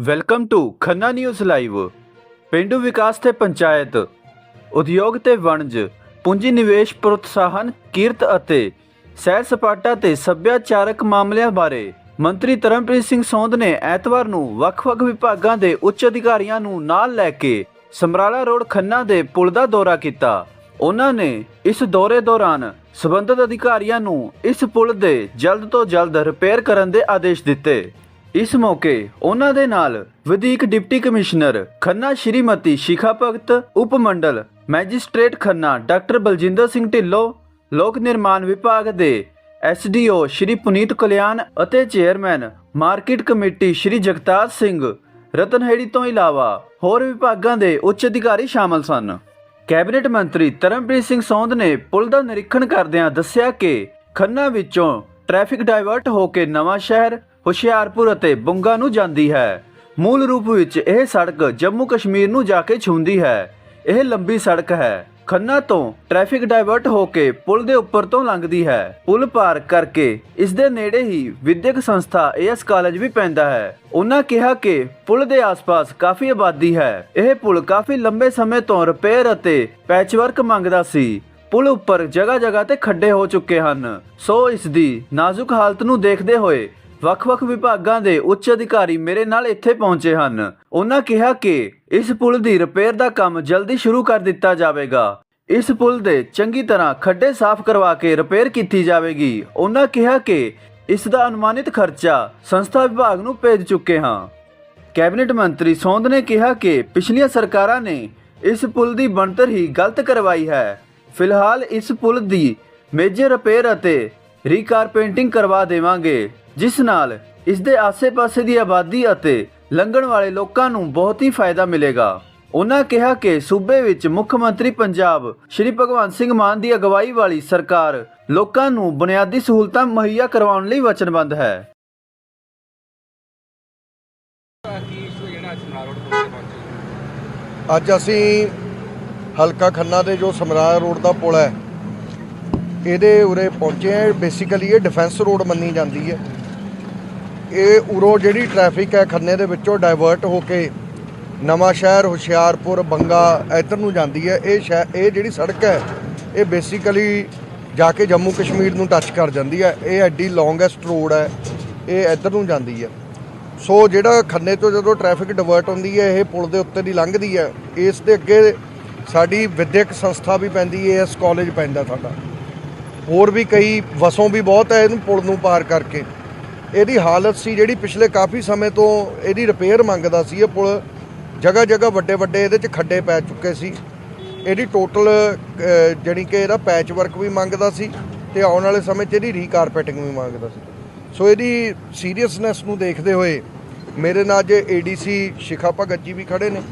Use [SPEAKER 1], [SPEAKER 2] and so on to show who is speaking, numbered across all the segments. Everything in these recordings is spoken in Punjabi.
[SPEAKER 1] Welcome to Khanna news live ਪਿੰਡੂ ਵਿਕਾਸ ਤੇ ਪੰਚਾਇਤ ਉਦਯੋਗ ਤੇ ਵਣਜ ਪੂੰਜੀ ਨਿਵੇਸ਼ ਪ੍ਰੋਤਸਾਹਨ ਕੀਰਤ ਅਤੇ ਸੈਰ ਸਪਾਟਾ ਤੇ ਸੱਭਿਆਚਾਰਕ ਮਾਮਲਿਆਂ ਬਾਰੇ ਮੰਤਰੀ ਤਰਨਪ੍ਰੀਤ ਸਿੰਘ ਸੌਂਦ ਨੇ ਐਤਵਾਰ ਨੂੰ ਵੱਖ-ਵੱਖ ਵਿਭਾਗਾਂ ਦੇ ਉੱਚ ਅਧਿਕਾਰੀਆਂ ਨੂੰ ਨਾਲ ਲੈ ਕੇ ਸਮਰਾਲਾ ਰੋਡ ਖੰਨਾ ਦੇ ਪੁਲ ਦਾ ਦੌਰਾ ਕੀਤਾ ਉਹਨਾਂ ਨੇ ਇਸ ਦੌਰੇ ਦੌਰਾਨ ਸਬੰਧਤ ਅਧਿਕਾਰੀਆਂ ਨੂੰ ਇਸ ਪੁਲ ਦੇ ਜਲਦ ਤੋਂ ਜਲਦ ਰਿਪੇਅਰ ਕਰਨ ਦੇ ਆਦੇਸ਼ ਦਿੱਤੇ ਇਸ ਮੌਕੇ ਉਹਨਾਂ ਦੇ ਨਾਲ ਵਧੀਕ ਡਿਪਟੀ ਕਮਿਸ਼ਨਰ ਖੰਨਾ ਸ਼੍ਰੀਮਤੀ ਸ਼ਿਖਾ ਭਗਤ ਉਪ ਮੰਡਲ ਮੈਜਿਸਟ੍ਰੇਟ ਖੰਨਾ ਡਾਕਟਰ ਬਲਜਿੰਦਰ ਸਿੰਘ ਢਿੱਲੋਂ, ਲੋਕ ਨਿਰਮਾਣ ਵਿਭਾਗ ਦੇ ਐਸਡੀਓ ਸ਼੍ਰੀ ਪੁਨੀਤ ਕਲਿਆਣ ਅਤੇ chairman market committee Shri Jagtar Singh, Ratanheri ਤੋਂ ਇਲਾਵਾ ਹੋਰ ਵਿਭਾਗਾਂ ਦੇ ਉੱਚ ਅਧਿਕਾਰੀ ਸ਼ਾਮਲ ਸਨ। ਕੈਬਨਿਟ ਮੰਤਰੀ ਤਰਨਪ੍ਰੀਤ ਸਿੰਘ ਸੌਂਦ ਨੇ ਪੁਲ ਦਾ ਨਿਰੀਖਣ ਕਰਦਿਆਂ ਦੱਸਿਆ ਕਿ ਖੰਨਾ ਵਿੱਚੋਂ ਟ੍ਰੈਫਿਕ ਡਾਇਵਰਟ ਹੋ ਕੇ ਨਵਾਂ ਸ਼ਹਿਰ ਹੁਸ਼ਿਆਰਪੁਰ ਅਤੇ ਬੰਗਾ ਨੂੰ ਜਾਂਦੀ ਹੈ। ਮੂਲ ਰੂਪ ਵਿੱਚ ਇਹ ਸੜਕ ਜੰਮੂ ਕਸ਼ਮੀਰ ਨੂੰ ਜਾ ਕੇ ਛੂੰਹਦੀ ਹੈ। ਇਹ ਲੰਬੀ ਸੜਕ ਹੈ। ਖੰਨਾ ਤੋਂ ਟ੍ਰੈਫਿਕ ਡਾਇਵਰਟ ਹੋ ਕੇ ਪੁਲ ਦੇ ਉੱਪਰ ਤੋਂ ਲੰਘਦੀ ਹੈ। ਪੁਲ ਪਾਰ ਕਰਕੇ ਇਸ ਦੇ ਨੇੜੇ ਹੀ ਵਿਦਿਅਕ ਸੰਸਥਾ ਏਐਸ ਕਾਲਜ ਵੀ ਪੈਂਦਾ ਹੈ। ਉਹਨਾਂ ਕਿਹਾ ਕਿ ਪੁਲ ਦੇ ਆਸ-ਪਾਸ ਕਾਫੀ ਆਬਾਦੀ ਹੈ। ਇਹ ਪੁਲ ਕਾਫੀ ਲੰਬੇ ਸਮੇਂ ਤੋਂ ਰਿਪੇਅਰ ਅਤੇ ਪੈਚਵਰਕ ਮੰਗਦਾ ਸੀ। ਪੁਲ ਉੱਪਰ ਜਗ੍ਹਾ-ਜਗ੍ਹਾ ਤੇ ਖੱਡੇ ਹੋ ਚੁੱਕੇ ਹਨ। ਸੋ ਇਸ ਦੀ ਨਾਜ਼ੁਕ ਹਾਲਤ ਨੂੰ ਦੇਖਦੇ ਹੋਏ ਵੱਖ-ਵੱਖ ਵਿਭਾਗਾਂ ਦੇ ਉੱਚ ਅਧਿਕਾਰੀ ਮੇਰੇ ਨਾਲ ਇੱਥੇ ਪਹੁੰਚੇ ਹਨ। ਉਹਨਾਂ ਕਿਹਾ ਕਿ ਇਸ ਪੁਲ ਦੀ ਰਿਪੇਅਰ ਦਾ ਕੰਮ ਜਲਦੀ ਸ਼ੁਰੂ ਕਰ ਦਿੱਤਾ ਜਾਵੇਗਾ। ਇਸ ਪੁਲ ਦੇ ਚੰਗੀ ਤਰ੍ਹਾਂ ਖੱਡੇ ਸਾਫ਼ ਕਰਵਾ ਕੇ ਰਿਪੇਅਰ ਕੀਤੀ ਜਾਵੇਗੀ। ਉਹਨਾਂ ਕਿਹਾ ਕਿ ਇਸ ਦਾ ਅਨੁਮਾਨਿਤ ਖਰਚਾ ਸੰਸਥਾ ਵਿਭਾਗ ਨੂੰ ਭੇਜ ਚੁੱਕੇ ਹਾਂ। ਕੈਬਨਿਟ ਮੰਤਰੀ ਸੌਂਦ ਨੇ ਕਿਹਾ ਕਿ ਪਿਛਲੀਆਂ ਸਰਕਾਰਾਂ ਨੇ ਇਸ ਪੁਲ ਦੀ ਬਣਤਰ ਹੀ ਗਲਤ ਕਰਵਾਈ ਹੈ। ਫਿਲਹਾਲ ਇਸ ਪੁਲ ਦੀ ਮੇਜਰ ਰਿਪੇਅਰ ਅਤੇ ਰੀਕਾਰਪੇਂਟਿੰਗ ਕਰਵਾ ਦੇਵਾਂਗੇ। ਜਿਸ ਨਾਲ ਇਸ ਦੇ ਆਸ-ਪਾਸੇ ਦੀ ਆਬਾਦੀ ਅਤੇ ਲੰਘਣ ਵਾਲੇ ਲੋਕਾਂ ਨੂੰ ਬਹੁਤ ਹੀ ਫਾਇਦਾ ਮਿਲੇਗਾ। ਉਹਨਾਂ ਕਿਹਾ ਕਿ ਸੂਬੇ ਵਿੱਚ ਮੁੱਖ ਮੰਤਰੀ ਪੰਜਾਬ ਸ਼੍ਰੀ ਭਗਵੰਤ ਸਿੰਘ ਮਾਨ ਦੀ ਅਗਵਾਈ ਵਾਲੀ ਸਰਕਾਰ ਲੋਕਾਂ ਨੂੰ ਬੁਨਿਆਦੀ ਸਹੂਲਤਾਂ ਮੁਹੱਈਆ ਕਰਵਾਉਣ ਲਈ ਵਚਨਬੱਧ ਹੈ।
[SPEAKER 2] ਅੱਜ
[SPEAKER 3] ਅਸੀਂ ਹਲਕਾ ਖੰਨਾ ਦੇ ਜੋ ਸਮਰਾਲਾ ਰੋਡ ਦਾ ਪੁਲ ਹੈ, ਇਹਦੇ ਉਰੇ ਪਹੁੰਚੇ ਆ ਬੇਸਿਕਲੀ ਇਹ ਡਿਫੈਂਸ ਰੋਡ ਮੰਨੀ ਜਾਂਦੀ ਹੈ। ਇਹ ਉਰੋਂ ਜਿਹੜੀ ਟ੍ਰੈਫਿਕ ਹੈ ਖੰਨੇ ਦੇ ਵਿੱਚੋਂ ਡਾਇਵਰਟ ਹੋ ਕੇ ਨਵਾਂ ਸ਼ਹਿਰ, ਹੁਸ਼ਿਆਰਪੁਰ, ਬੰਗਾ ਇੱਧਰ ਨੂੰ ਜਾਂਦੀ ਹੈ। ਇਹ ਸ਼ਹਿ- ਇਹ ਜਿਹੜੀ ਸੜਕ ਹੈ, ਇਹ ਬੇਸਿਕਲੀ ਜਾ ਕੇ ਜੰਮੂ ਕਸ਼ਮੀਰ ਨੂੰ ਟੱਚ ਕਰ ਜਾਂਦੀ ਹੈ। ਇਹ ਐਡੀ ਲੌਂਗੈਸਟ ਰੋਡ ਹੈ, ਇਹ ਇੱਧਰ ਨੂੰ ਜਾਂਦੀ ਹੈ। ਸੋ ਜਿਹੜਾ ਖੰਨੇ ਤੋਂ ਜਦੋਂ ਟ੍ਰੈਫਿਕ ਡਿਵਰਟ ਹੁੰਦੀ ਹੈ, ਇਹ ਪੁਲ ਦੇ ਉੱਤੇ ਦੀ ਲੰਘਦੀ ਹੈ, ਇਸ ਦੇ ਅੱਗੇ ਸਾਡੀ ਵਿਦਿਅਕ ਸੰਸਥਾ ਵੀ ਪੈਂਦੀ ਹੈ, ਇਸ ਕਾਲਜ ਪੈਂਦਾ ਸਾਡਾ। ਹੋਰ ਵੀ ਕਈ ਵਸੋਂ ਵੀ ਬਹੁਤ ਹੈ ਇਹਨੂੰ ਪੁਲ ਨੂੰ ਪਾਰ ਕਰਕੇ। ਇਹਦੀ ਹਾਲਤ ਸੀ ਜਿਹੜੀ ਪਿਛਲੇ ਕਾਫੀ ਸਮੇਂ ਤੋਂ ਇਹਦੀ ਰਿਪੇਅਰ ਮੰਗਦਾ ਸੀ ਇਹ ਪੁਲ। ਜਗ੍ਹਾ ਜਗ੍ਹਾ ਵੱਡੇ ਵੱਡੇ ਇਹਦੇ 'ਚ ਖੱਡੇ ਪੈ ਚੁੱਕੇ ਸੀ। ਇਹਦੀ ਟੋਟਲ ਜਿਹੜੀ ਕਿ ਇਹਦਾ ਪੈਚ ਵਰਕ ਵੀ ਮੰਗਦਾ ਸੀ ਤੇ ਆਉਣ ਵਾਲੇ ਸਮੇਂ 'ਚ ਇਹਦੀ ਰੀਕਾਰਪੈਟਿੰਗ ਵੀ ਮੰਗਦਾ ਸੀ। ਸੋ ਇਹਦੀ ਸੀਰੀਅਸਨੈਸ ਨੂੰ ਦੇਖਦੇ ਹੋਏ ਮੇਰੇ ਨਾਲ ਅੱਜ ਏਡੀਸੀ ਸ਼ਿਖਾ ਭਗਤ ਜੀ ਵੀ ਖੜੇ ਨੇ।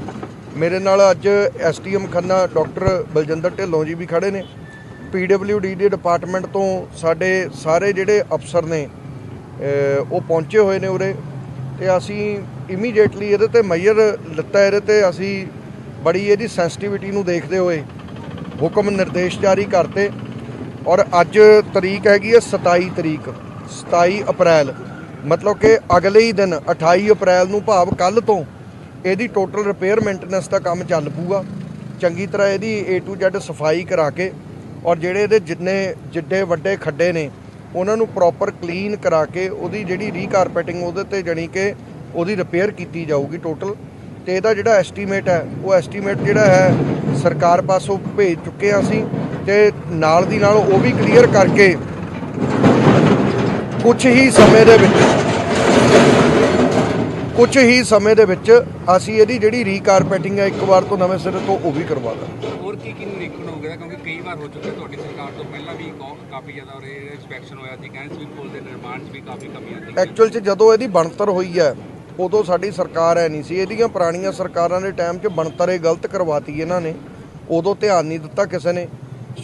[SPEAKER 3] ਮੇਰੇ ਨਾਲ ਅੱਜ ਐਸਟੀਐਮ ਖੰਨਾ ਡਾਕਟਰ ਬਲਜਿੰਦਰ ਢਿੱਲੋਂ ਜੀ ਵੀ ਖੜੇ ਨੇ। ਪੀਡਬਲਯੂਡੀ ਦੇ ਡਿਪਾਰਟਮੈਂਟ ਤੋਂ ਸਾਡੇ ਸਾਰੇ ਜਿਹੜੇ ਅਫਸਰ ਨੇ ਉਹ ਪਹੁੰਚੇ ਹੋਏ ਨੇ ਉਰੇ ਤੇ ਅਸੀਂ ਇਮੀਡੀਏਟਲੀ ਇਹਦੇ ਤੇ ਮੈਜਰ ਲਿੱਤਾ ਇਹਦੇ ਤੇ ਅਸੀਂ ਬੜੀ ਇਹਦੀ ਸੈਂਸਿਟੀਵਿਟੀ ਨੂੰ ਦੇਖਦੇ ਹੋਏ ਹੁਕਮ ਨਿਰਦੇਸ਼ ਜਾਰੀ ਕਰਤੇ ਔਰ ਅੱਜ ਤਰੀਕ ਹੈਗੀ ਹੈ 27 ਤਰੀਕ 27 ਅਪ੍ਰੈਲ। ਮਤਲਬ ਕਿ ਅਗਲੇ ਹੀ ਦਿਨ 28 ਅਪ੍ਰੈਲ ਨੂੰ ਭਾਵ ਕੱਲ ਤੋਂ ਇਹਦੀ ਟੋਟਲ ਰਿਪੇਅਰ ਮੇਨਟੇਨੈਂਸ ਦਾ ਕੰਮ ਚੱਲ ਪੂਗਾ। ਚੰਗੀ ਤਰ੍ਹਾਂ ਇਹਦੀ A to Z ਸਫ਼ਾਈ ਕਰਾ ਕੇ ਔਰ ਜਿਹੜੇ ਇਹਦੇ ਜਿੰਨੇ ਜਿੱਡੇ ਵੱਡੇ ਖੱਡੇ ਨੇ ਉਹਨਾਂ ਨੂੰ ਪ੍ਰੋਪਰ ਕਲੀਨ ਕਰਾ ਕੇ ਉਹਦੀ ਜਿਹੜੀ ਰੀਕਾਰਪੈਟਿੰਗ ਉਹਦੇ ਤੇ ਜਣੀ ਕਿ ਉਹਦੀ ਰਿਪੇਅਰ ਕੀਤੀ ਜਾਊਗੀ ਟੋਟਲ ਤੇ ਇਹਦਾ ਜਿਹੜਾ ਐਸਟੀਮੇਟ ਹੈ, ਉਹ ਐਸਟੀਮੇਟ ਜਿਹੜਾ ਹੈ, ਸਰਕਾਰ ਪਾਸੋਂ ਭੇਜ ਚੁੱਕੇ ਹਾਂ ਅਸੀਂ ਤੇ ਨਾਲ ਦੀ ਨਾਲ ਉਹ ਵੀ ਕਲੀਅਰ ਕਰਕੇ ਕੁਝ ਹੀ ਸਮੇਂ ਦੇ ਵਿੱਚ ਕੁਝ ਹੀ ਸਮੇਂ ਦੇ ਵਿੱਚ ਅਸੀਂ ਇਹਦੀ ਜਿਹੜੀ ਰੀਕਾਰਪੇਟਿੰਗ ਹੈ ਇੱਕ ਵਾਰ ਤੋਂ ਨਵੇਂ ਸਿਰੇ ਤੋਂ ਉਹ ਵੀ ਕਰਵਾ ਦਾਂਗੇ।
[SPEAKER 2] ਹੋਰ ਕੀ ਕੀ ਨਿਰੀਖਣ ਹੋ ਗਿਆ? ਕਿਉਂਕਿ ਕਈ ਵਾਰ ਹੋ ਚੁੱਕਿਆ ਤੁਹਾਡੀ ਸਰਕਾਰ ਤੋਂ। ਪਹਿਲਾਂ ਵੀ ਕਾਫੀ ਜ਼ਿਆਦਾ ਉਰੇ ਇਨਸਪੈਕਸ਼ਨ ਹੋਇਆ ਸੀ। ਕਹਿੰਦੇ ਸਵਿਮ ਪੁਲ ਦੇ ਨਿਰਮਾਣ 'ਚ ਵੀ ਕਾਫੀ ਕਮੀਆਂ ਸੀ
[SPEAKER 3] ਐਕਚੁਅਲ 'ਚ ਜਦੋਂ ਇਹਦੀ ਬਣਤਰ ਹੋਈ ਹੈ ਉਦੋਂ ਸਾਡੀ ਸਰਕਾਰ ਹੈ ਨਹੀਂ ਸੀ। ਇਹਦੀਆਂ ਪੁਰਾਣੀਆਂ ਸਰਕਾਰਾਂ ਦੇ ਟਾਈਮ 'ਚ ਬਣਤਰ ਇਹ ਗਲਤ ਕਰਵਾਤੀ ਇਹਨਾਂ ਨੇ। ਉਦੋਂ ਧਿਆਨ ਨਹੀਂ ਦਿੱਤਾ ਕਿਸੇ ਨੇ।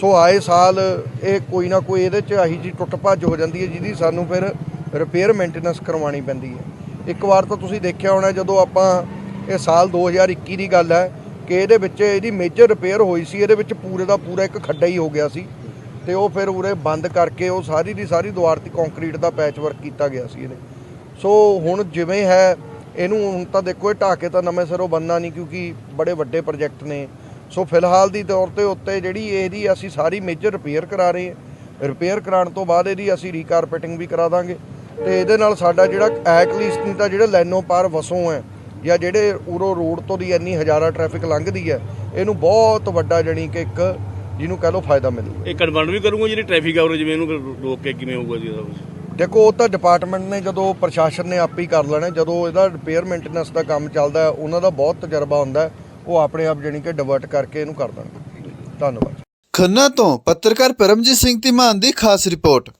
[SPEAKER 3] ਸੋ ਆਏ ਸਾਲ ਇਹ ਕੋਈ ਨਾ ਕੋਈ ਇਹਦੇ 'ਚ ਆਹੀ ਜੀ ਟੁੱਟ ਭੱਜ ਹੋ ਜਾਂਦੀ ਹੈ ਜਿਹਦੀ ਸਾਨੂੰ ਫਿਰ ਰਿਪੇਅਰ ਮੇਨਟੇਨੈਂਸ ਕਰਵਾਉਣੀ ਪੈਂਦੀ ਹੈ। ਇੱਕ ਵਾਰ ਤਾਂ ਤੁਸੀਂ ਦੇਖਿਆ ਹੋਣਾ ਜਦੋਂ ਆਪਾਂ ਇਹ ਸਾਲ 2021 ਦੀ ਗੱਲ ਹੈ ਕਿ ਇਹਦੇ ਵਿੱਚ ਇਹਦੀ ਮੇਜਰ ਰਿਪੇਅਰ ਹੋਈ ਸੀ, ਇਹਦੇ ਵਿੱਚ ਪੂਰੇ ਦਾ ਪੂਰਾ ਇੱਕ ਖੱਡਾ ਹੀ ਹੋ ਗਿਆ ਸੀ ਤੇ ਉਹ ਫਿਰ ਉਰੇ ਬੰਦ ਕਰਕੇ ਉਹ ਸਾਰੀ ਦੀ ਸਾਰੀ ਦੀਵਾਰ ਤੇ ਕੰਕਰੀਟ ਦਾ ਪੈਚ ਵਰਕ ਕੀਤਾ ਗਿਆ ਸੀ ਇਹਨੇ। ਸੋ ਹੁਣ ਜਿਵੇਂ ਹੈ, ਇਹਨੂੰ ਹੁਣ ਤਾਂ ਦੇਖੋ ਇਹ ਢਾਹ ਕੇ ਤਾਂ ਨਵੇਂ ਸਿਰੋਂ ਬੰਨਾ ਨਹੀਂ ਕਿਉਂਕਿ ਬੜੇ ਵੱਡੇ ਪ੍ਰੋਜੈਕਟ ਨੇ। ਸੋ ਫਿਲਹਾਲ ਦੀ ਤੌਰ ਤੇ ਉੱਤੇ ਜਿਹੜੀ ਇਹਦੀ ਅਸੀਂ ਸਾਰੀ ਮੇਜਰ ਰਿਪੇਅਰ ਕਰਾ ਰਹੇ ਹਾਂ। ਰਿਪੇਅਰ ਕਰਾਉਣ ਤੋਂ ਬਾਅਦ ਇਹਦੀ ਅਸੀਂ ਰੀਕਾਰਪੇਟਿੰਗ ਵੀ ਕਰਾ ਦਾਂਗੇ। ਤੇ ਇਹਦੇ ਨਾਲ ਸਾਡਾ ਜਿਹੜਾ ਐਟਲੀਸਟ ਨਹੀਂ ਤਾਂ ਜਿਹੜੇ ਲਾਈਨੋਂ ਪਾਰ ਵਸੋਂ ਹੈ ਜਾਂ ਜਿਹੜੇ ਉਰੋ ਰੋਡ ਤੋਂ ਦੀ ਇੰਨੀ ਹਜ਼ਾਰਾਂ ਟ੍ਰੈਫਿਕ ਲੰਘਦੀ ਹੈ ਇਹਨੂੰ ਬਹੁਤ ਵੱਡਾ ਜਾਣੀ ਕਿ ਇੱਕ ਜਿਹਨੂੰ ਕਹ ਲਓ ਫਾਇਦਾ ਮਿਲੂਗਾ।
[SPEAKER 4] ਇਹ ਕਨਵਰਟ ਵੀ ਕਰੂੰਗਾ ਜਿਹੜੀ ਟ੍ਰੈਫਿਕ ਆ ਉਹ ਜਿਵੇਂ ਇਹਨੂੰ ਰੋਕ ਕੇ ਕਿਵੇਂ ਹੋਊਗਾ ਜੀ ਇਹਦਾ
[SPEAKER 3] ਦੇਖੋ ਉਹ ਤਾਂ ਡਿਪਾਰਟਮੈਂਟ ਨੇ ਜਦੋਂ ਪ੍ਰਸ਼ਾਸਨ ਨੇ ਆਪ ਹੀ ਕਰ ਲੈਣਾ ਜਦੋਂ ਇਹਦਾ ਰਿਪੇਅਰ ਮੇਨਟੇਨੈਂਸ ਦਾ ਕੰਮ ਚੱਲਦਾ ਉਹਨਾਂ ਦਾ ਬਹੁਤ ਤਜਰਬਾ ਹੁੰਦਾ ਉਹ ਆਪਣੇ ਆਪ ਜਾਣੀ ਕਿ ਡਿਵਰਟ ਕਰਕੇ ਇਹਨੂੰ ਕਰ ਦੇਣਗੇ। ਧੰਨਵਾਦ।
[SPEAKER 5] ਖੰਨਾ ਤੋਂ ਪੱਤਰਕਾਰ ਪਰਮਜੀਤ ਸਿੰਘ ਧੀਮਾਨ ਦੀ ਖਾਸ ਰਿਪੋਰਟ।